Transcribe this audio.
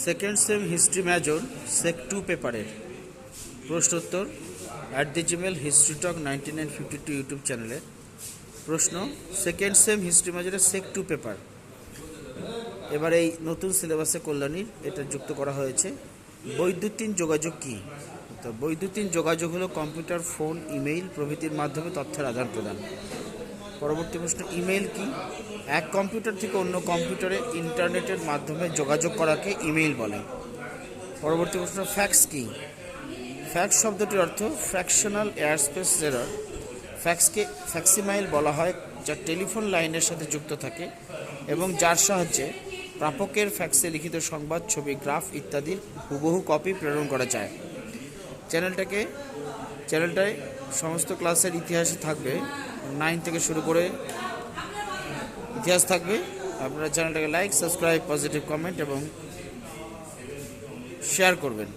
Second sem history major sec two পেপারের প্রশ্নোত্তর at the Gmail history talk ninety nine fifty two YouTube চ্যানেলে প্রশ্ন, second sem history মেজরের sec two paper. এবার এই নতুন সিলেবাসে কল্যাণীর এটা যুক্ত করা হয়েছে। বৈদ্যুতিন যোগাযোগ কী? তো বৈদ্যুতিন যোগাযোগ হলো কম্পিউটার, ফোন, ইমেইল প্রভৃতির মাধ্যমে তথ্যের আদান প্রদান পরবর্তী প্রশ্ন, ইমেইল কি? এক কম্পিউটার থেকে অন্য কম্পিউটারে ইন্টারনেটের মাধ্যমে যোগাযোগ করাকে ইমেইল বলে। পরবর্তী প্রশ্ন, ফ্যাক্স কি? ফ্যাক্স শব্দটির অর্থ ফ্র্যাকশনাল এয়ারস্পেস এরর। ফ্যাক্সকে ফ্যাক্সিমাইল বলা হয়, যা টেলিফোন লাইনের সাথে যুক্ত থাকে এবং যার সাহায্যে প্রাপকের ফ্যাক্সে লিখিত সংবাদ, ছবি, গ্রাফ ইত্যাদির হুবহু কপি প্রেরণ করা যায়। চ্যানেলটাকে, চ্যানেলটায় সমস্ত ক্লাসের ইতিহাসে থাকবে নাইন থেকে শুরু করে ইতিহাস থাকবে। আপনারা চ্যানেলটাকে লাইক সাবস্ক্রাইব পজিটিভ কমেন্ট এবং শেয়ার করবেন।